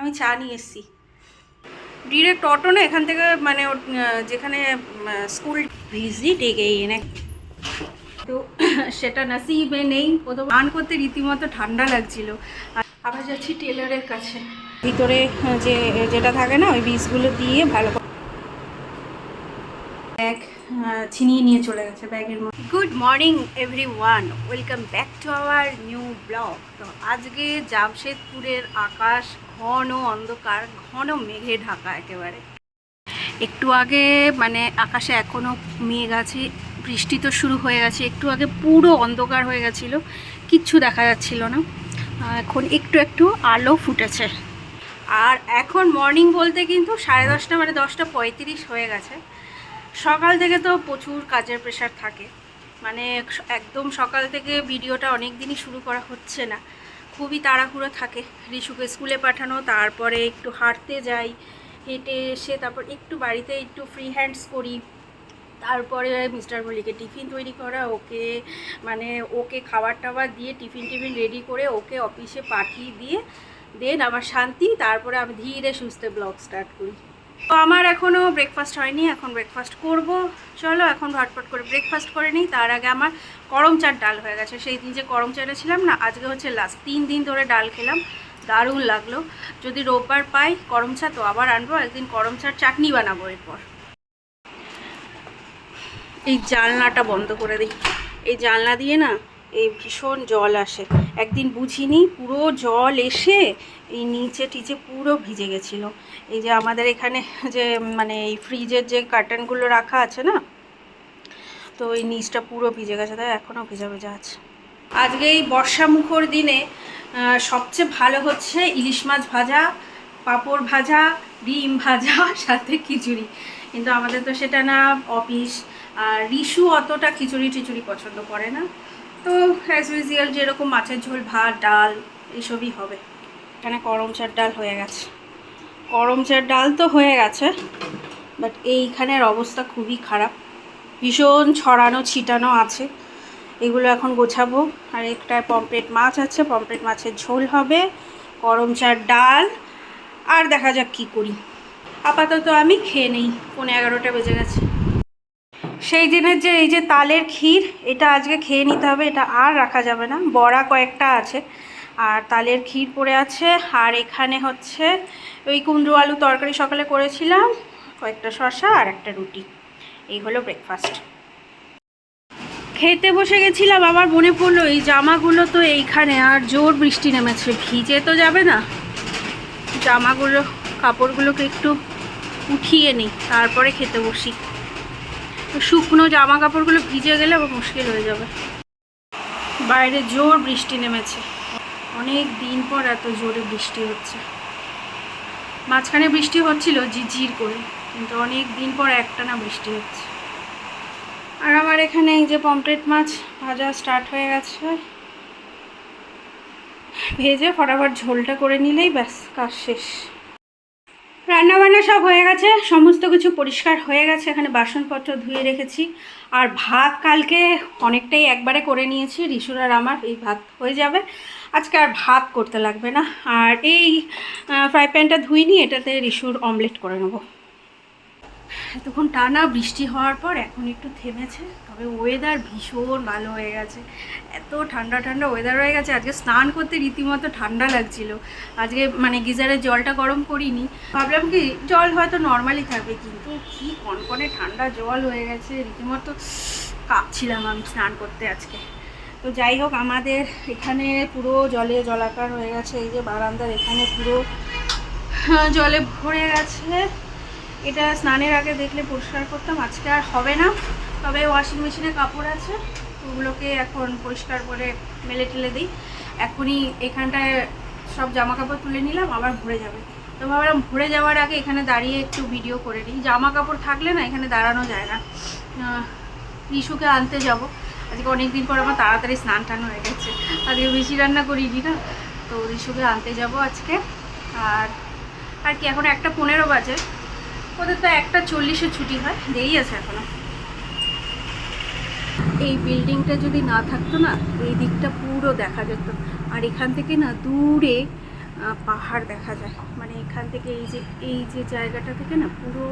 আমি চা নিয়ে এসেছি। ডিরেক্ট অটো না, এখান থেকে মানে যেখানে স্কুল ভিজিট এগিয়ে এনে। তো সেটা নাসিবে নেই। প্রথম গান করতে রীতিমতো ঠান্ডা লাগছিল। আবার যাচ্ছি টেলারের কাছে। ভিতরে যে, যেটা থাকে না, ওই বীজগুলো দিয়ে ভালো ব্যাগ ছিনিয়ে নিয়ে চলে গেছে ব্যাগের মধ্যে। Good morning every one welcome back to our new blog তো আজকে জামশেদপুরের আকাশ ঘন অন্ধকার, ঘন মেঘে ঢাকা একেবারে। একটু আগে মানে আকাশে এখনও মেঘ আছে, বৃষ্টি তো শুরু হয়ে গেছে, একটু আগে পুরো অন্ধকার হয়ে গেছিল, কিচ্ছু দেখা যাচ্ছিল না। এখন একটু একটু আলো ফুটেছে। আর এখন মর্নিং বলতে কিন্তু সাড়ে দশটা মানে দশটা পঁয়ত্রিশ হয়ে গেছে। সকাল থেকে তো প্রচুর কাজের প্রেশার থাকে। মানে একদম সকাল থেকে ভিডিওটা অনেক দিনই শুরু করা হচ্ছে না। খুবই তাড়াহুড়ো থাকে। রিশুকে স্কুলে পাঠানো, তারপরে একটু হাঁটতে যাই, হেঁটে এসে তারপর একটু বাড়িতে একটু ফ্রি হ্যান্ডস করি। তারপরে মিস্টার মল্লিকে টিফিন তৈরি করা, ওকে মানে ওকে খাবার টাবার দিয়ে টিফিন টিফিন রেডি করে ওকে অফিসে পাঠিয়ে দিয়ে দেন আবার শান্তি, তারপরে আমি ধীরে সুস্থে ব্লগ স্টার্ট করি। তো আমার এখনও ব্রেকফাস্ট হয়নি, এখন ব্রেকফাস্ট করব। চলো, এখন ঝটপট করে ব্রেকফাস্ট করে নিই। তার আগে আমার করম চার ডাল হয়ে গেছে। সেই দিন যে করম চাটা ছিলাম না, আজকে হচ্ছে লাস্ট তিন দিন ধরে ডাল খেলাম। দারুণ লাগল। যদি রোববার পাই করম চা তো আবার আনব, একদিন করম চার চাটনি বানাবো এরপর। এই জানলাটা বন্ধ করে দিই। এই জানলা দিয়ে না এই ভীষণ জল আসে। একদিন বুঝিনি, পুরো জল এসে এই নিচে টিচে পুরো ভিজে গেছিল। এই যে আমাদের এখানে যে মানে এই ফ্রিজের যে কার্টনগুলো রাখা আছে না, তো এই নিচটা পুরো ভিজে গেছে, তাই এখনও ভেজা ভেজা আছে। আজকে এই বর্ষা মুখর দিনে সবচেয়ে ভালো হচ্ছে ইলিশ মাছ ভাজা, পাঁপড় ভাজা, ডিম ভাজা, সাথে খিচুড়ি। কিন্তু আমাদের তো সেটা না, অফিস, আর রিশু অতটা খিচুড়ি টিচুড়ি পছন্দ করে না। তো অ্যাজ ইউজুয়াল যেরকম মাছের ঝোল, ভাত, ডাল এইসবই হবে। এখানে করম চার ডাল হয়ে গেছে। করম চার ডাল তো হয়ে গেছে বাট এইখানের অবস্থা খুবই খারাপ। ভীষণ ছড়ানো, ছিটানো আছে। এগুলো এখন গোছাবো। আর একটায় পমপ্লেট মাছ আছে পমপ্লেট মাছের ঝোল হবে, করম চার ডাল, আর দেখা যাক কি করি। আপাতত আমি খেয়ে নেই পনেরো এগারোটা বেজে গেছে। সেই দিনের যে, এই যে তালের ক্ষীর, এটা আজকে খেয়ে নিতে হবে, এটা আর রাখা যাবে না। বড়া কয়েকটা আছে, আর তালের ক্ষীর পড়ে আছে, আর এখানে হচ্ছে ওই কুমড়ো আলু তরকারি সকালে করেছিলাম, কয়েকটা শসা আর একটা রুটি। এই হলো ব্রেকফাস্ট খেতে বসে গেছিলাম, আমার মনে পড়ল এই জামাগুলো তো এইখানে, আর জোর বৃষ্টি নেমেছে, ভিজে তো যাবে না। জামাগুলো, কাপড়গুলোকে একটু উঠিয়ে নিই, তারপরে খেতে বসি। শুকনো জামা কাপড়গুলো ভিজে গেলে আবার মুশকিল হয়ে যাবে। বাইরে জোর বৃষ্টি নেমেছে। অনেক দিন পর এত জোরে বৃষ্টি হচ্ছে। মাঝখানে বৃষ্টি হচ্ছিল ঝিরঝির করে, কিন্তু অনেক দিন পর একটানা বৃষ্টি হচ্ছে। আর আমার এখানে এই যে পমপ্লেট মাছ ভাজা স্টার্ট হয়ে গেছে। ভেজে ফটাফট ঝোলটা করে নিলেই ব্যাস, কাজ শেষ। রান্নাবান্না সব হয়ে গেছে, সমস্ত কিছু পরিষ্কার হয়ে গেছে, এখানে বাসনপত্র ধুয়ে রেখেছি। আর ভাত কালকে অনেকটাই একবারে করে নিয়েছি রিসুর আর আমার, এই ভাত হয়ে যাবে। আজকে আর ভাত করতে লাগবে না। আর এই ফ্রাই প্যানটা ধুইনি এটাতে রিসুর অমলেট করে নেব। এতক্ষণ টানা বৃষ্টি হওয়ার পর এখন একটু থেমেছে। তবে ওয়েদার ভীষণ ভালো হয়ে গেছে। এত ঠান্ডা ঠান্ডা ওয়েদার হয়ে গেছে। আজকে স্নান করতে রীতিমতো ঠান্ডা লাগছিল। আজকে মানে গিজারের জলটা গরম করিনি। ভাবলাম কি, জল হয়তো নর্মালি থাকবে, কিন্তু কি কনকনে ঠান্ডা জল হয়ে গেছে, রীতিমতো কাঁপছিলাম আমি স্নান করতে আজকে। তো যাই হোক, আমাদের এখানে পুরো জলে জলাকার হয়ে গেছে। এই যে বারান্দার এখানে পুরো জলে ভরে গেছে। এটা স্নানের আগে দেখলে পরিষ্কার করতাম, আজকে আর হবে না। তবে ওয়াশিং মেশিনে কাপড় আছে, ওগুলোকে এখন পরিষ্কার করে মেলে টেলে দিই। এখনই এখানটায় সব জামা কাপড় তুলে নিলাম, আবার ভরে যাবে। তো ভাবলাম ভরে যাওয়ার আগে এখানে দাঁড়িয়ে একটু ভিডিও করে নিই। জামা কাপড় থাকলে না, এখানে দাঁড়ানো যায় না। রিশুকে আনতে যাব। আজকে অনেক দিন পর আমার তাড়াতাড়ি স্নান টান হয়ে গেছে। আজকে বেশি রান্না করিনি না, তো রিশুকে আনতে যাব আজকে। আর আর কি, এখন একটা পনেরো বাজে। ওদের তো একটা চল্লিশে ছুটি হয়, দেরি আছে এখনও। এই বিল্ডিংটা যদি না থাকতো না, এই দিকটা পুরো দেখা যেত। আর এখান থেকে না দূরে পাহাড় দেখা যায়। মানে এখান থেকে এই যে এই যে জায়গাটা থেকে না পুরো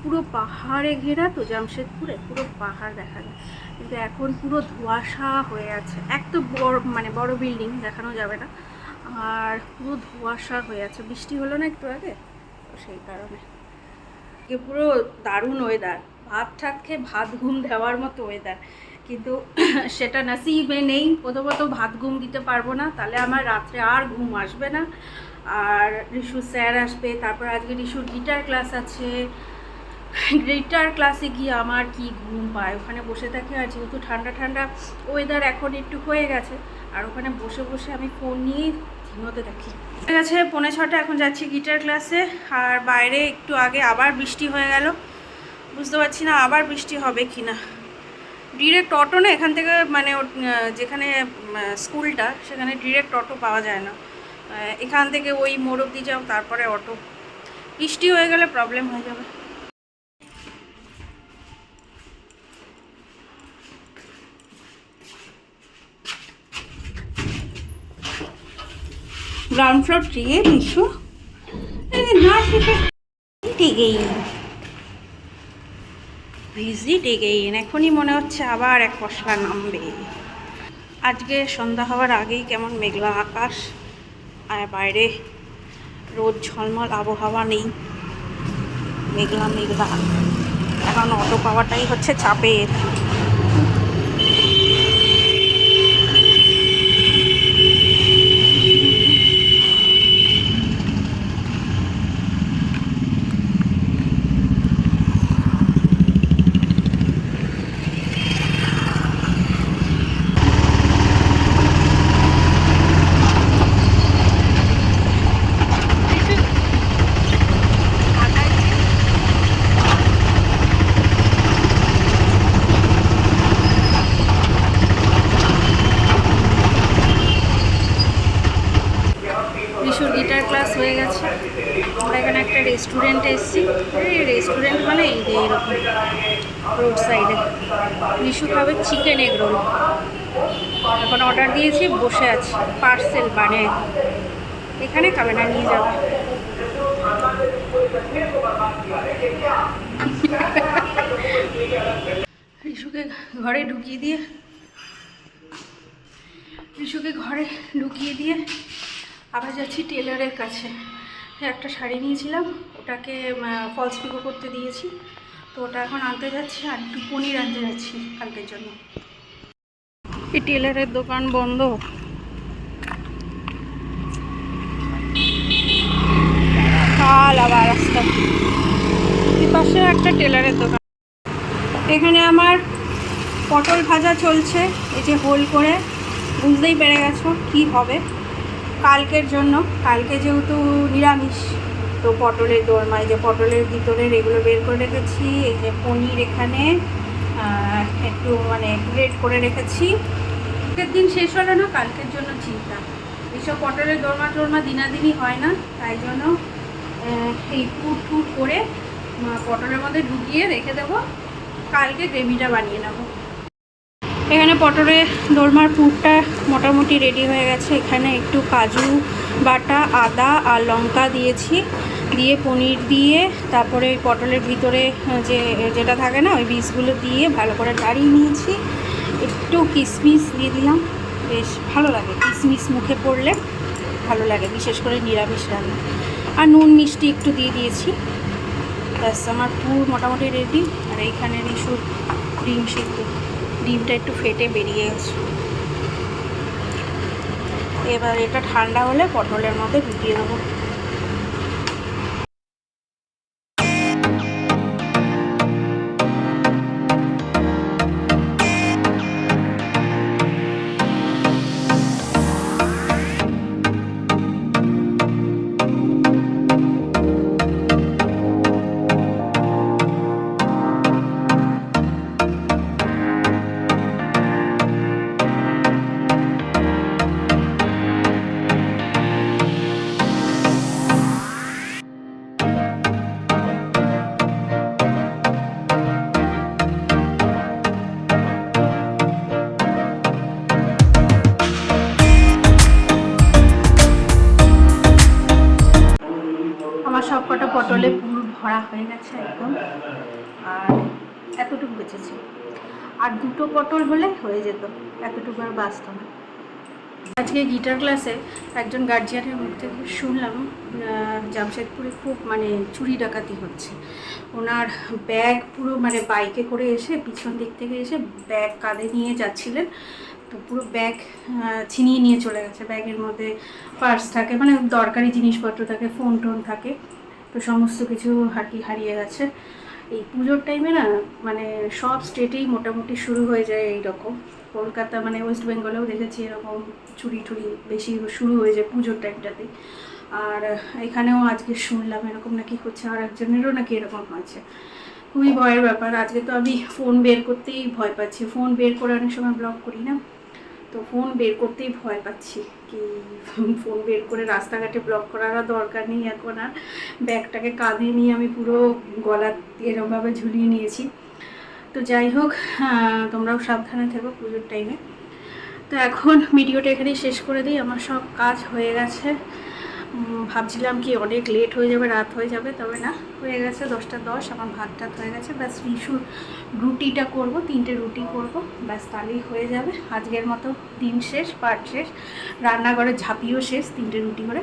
পুরো পাহাড়ে ঘেরা তো জামশেদপুরে, পুরো পাহাড় দেখা যায়। কিন্তু এখন পুরো ধোঁয়াশা হয়ে আছে। এক তো বড় মানে বড় বিল্ডিং দেখানো যাবে না। আর পুরো ধোঁয়াশা হয়ে আছে। বৃষ্টি হলো না একটু আগে? তো সেই কারণে। পুরো দারুণ ওয়েদার ভাত ঠাত খেয়ে ভাত ঘুম দেওয়ার মতো ওয়েদার কিন্তু সেটা নাসিবে নেই। প্রথমত ভাত ঘুম দিতে পারব না, তাহলে আমার রাত্রে আর ঘুম আসবে না। আর রিশু স্যার আসবে, তারপর আজকে রিশুর গিটার ক্লাস আছে। গিটার ক্লাসে গিয়ে আমার কি ঘুম পায়? ওখানে বসে থাকি, আর যেহেতু ঠান্ডা ঠান্ডা ওয়েদার এখন একটু হয়ে গেছে, আর ওখানে বসে বসে আমি ফোন নিয়ে ঝিমোতে থাকি। ঠিক আছে পৌনে ছটা, এখন যাচ্ছি গিটার ক্লাসে আর বাইরে একটু আগে আবার বৃষ্টি হয়ে গেল। বুঝতে পারছি না আবার বৃষ্টি হবে কি না ডিরেক্ট অটো না, এখান থেকে মানে যেখানে স্কুলটা, সেখানে ডিরেক্ট অটো পাওয়া যায় না। এখান থেকে ওই মোড় অব্দি যাও, তারপরে অটো বৃষ্টি হয়ে গেলে প্রবলেম হয়ে যাবে। গ্রাউন্ড ফ্লোর ট্রিয়ে বিশু না ঠিক ভিজিট এগেইন এখনই মনে হচ্ছে আবার এক পশলা নামবে। আজকে সন্ধ্যা হওয়ার আগেই কেমন মেঘলা আকাশ, আর বাইরে রোদ ঝলমল, আবহাওয়া নেই। মেঘলা মেঘলা। এখন অটো পাওয়াটাই হচ্ছে চাপের রিশুর গিটার ক্লাস হয়ে গেছে আমরা এখানে একটা রেস্টুরেন্টে এসেছি। এই রেস্টুরেন্ট মানে এই যে এরকম রোড সাইডে রিশু খাবে চিকেন এগ রোল এখন অর্ডার দিয়েছি, বসে আছি। পার্সেল মানে এখানে খাবে না নিয়ে যাবে। রিশুকে ঘরে ঢুকিয়ে দিয়ে রিশুকে ঘরে ঢুকিয়ে দিয়ে আবার যাচ্ছি টেলারের কাছে। একটা শাড়ি নিয়েছিলাম। ওটাকে ফলস পিকো করতে দিয়েছি। তো ওটা এখন আনতে যাচ্ছি আর একটু পনির আনতে যাচ্ছি কালকের জন্য। এই টেলারের দোকান বন্ধ? কাল আবার পাশে একটা টেলারের দোকান। এখানে আমার পটল ভাজা চলছে, এই যে হোল করে। বুঝতেই পেরে গেছো কি হবে। কালকের জন্য, কালকে যেহেতু নিরামিষ। তো পটলের দোরমা এই যে পটলের ভিতরের এগুলো বের করে রেখেছি, এই যে পনির এখানে একটু মানে গ্রেড করে রেখেছি। আজকের দিন শেষ হলো না, কালকের জন্য চিন্তা। এইসব পটলের দোরমা টোরমা দিনাদিনই হয় না, তাই জন্য এই পুর টুর করে পটলের মধ্যে ঢুকিয়ে রেখে দেবো। কালকে গ্রেভিটা বানিয়ে নেব। এখানে পটলের দোরমার পুরটা মোটামুটি রেডি হয়ে গেছে। এখানে একটু কাজু বাটা, আদা আর লঙ্কা দিয়েছি। দিয়ে পনির দিয়ে, তারপরে ওই পটলের ভিতরে যে, যেটা থাকে না, ওই বীজগুলো দিয়ে ভালো করে নাড়িয়ে নিয়েছি। একটু কিশমিশ দিয়ে দিলাম। বেশ ভালো লাগে। কিশমিশ মুখে পড়লে ভালো লাগে, বিশেষ করে নিরামিষ রান্না। আর নুন মিষ্টি একটু দিয়ে দিয়েছি। ব্যাস, আমার পুর মোটামুটি রেডি আর এইখানে রিসুর ডিম সিদ্ধ। ডিমটা একটু ফেটে বেরিয়ে গেছে। এবার এটা ঠান্ডা হলে পটলের মধ্যে ঢুকিয়ে দেবো। হয়ে গেছে একদম। আর এতটুকু বেঁচেছে। আর দুটো পটল হলে হয়ে যেত, এতটুকু আর বাঁচত না। আজকে গিটার ক্লাসে একজন গার্জিয়ানের মুখ থেকে শুনলাম জামশেদপুরে খুব মানে চুরি ডাকাতি হচ্ছে। ওনার ব্যাগ পুরো মানে বাইকে করে এসে পিছন দিক থেকে এসে ব্যাগ কাঁধে নিয়ে যাচ্ছিলেন। তো পুরো ব্যাগ ছিনিয়ে নিয়ে চলে গেছে। ব্যাগের মধ্যে পার্স থাকে মানে দরকারি জিনিসপত্র থাকে ফোন টোন থাকে। তো সমস্ত কিছু আর হারিয়ে গেছে। এই পুজোর টাইমে না মানে সব স্টেটেই মোটামুটি শুরু হয়ে যায় এই রকম কলকাতা মানে ওয়েস্ট বেঙ্গলেও দেখেছি এরকম চুরি টুরি বেশি শুরু হয়ে যায় পুজোর টাইমটাতে আর এখানেও আজকে শুনলাম এরকম নাকি হচ্ছে আর একজনেরও নাকি এরকম হয়েছে। খুবই ভয়ের ব্যাপার। আজকে তো আমি ফোন বের করতেই ভয় পাচ্ছি। ফোন বের করে অনেক সময় ব্লক করি না। তো ফোন বের করতেই ভয় পাচ্ছি কি ফোন বের করে রাস্তাঘাটে ব্লক করার দরকার নেই এখন আর। ব্যাগটাকে কাঁধে নিয়ে আমি পুরো গলা এরমভাবে ঝুলিয়ে নিয়েছি। তো যাই হোক তোমরাও সাবধানে থেকো পুজোর টাইমে তো এখন ভিডিওটা এখানেই শেষ করে দিই, আমার সব কাজ হয়ে গেছে। ভাবছিলাম কি অনেক লেট হয়ে যাবে, রাত হয়ে যাবে, তবে না, হয়ে গেছে দশটা দশ, আমার ভাত টাত হয়ে গেছে। ব্যাস রিসুর রুটিটা করব, তিনটে রুটি করব, ব্যাস তাহলেই হয়ে যাবে। আজকের মতো দিন শেষ পাট শেষ রান্নাঘরে ঝাঁপিও শেষ, তিনটে রুটি করে।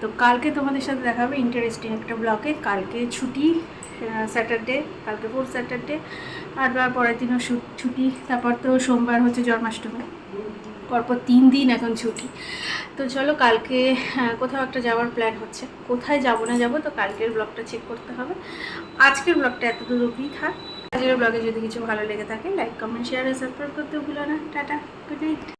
তো কালকে তোমাদের সাথে দেখা হবে ইন্টারেস্টিং একটা ব্লকে কালকে ছুটি স্যাটারডে কালকে ফোর স্যাটারডে আর পরের দিনও ছুটি, তারপর তো সোমবার হচ্ছে জন্মাষ্টমী। পরপর তিন দিন এখন ছুটি। তো চলো কালকে কোথাও একটা যাওয়ার প্ল্যান হচ্ছে। কোথায় যাব না যাব, তো কালকের ব্লগটা চেক করতে হবে। আজকের ব্লগটা এত দূর অবধি থাক। আজকের ব্লগে যদি কিছু ভালো লেগে থাকে লাইক কমেন্ট শেয়ার আর সাবস্ক্রাইব করতে ভুলো না। Tata good night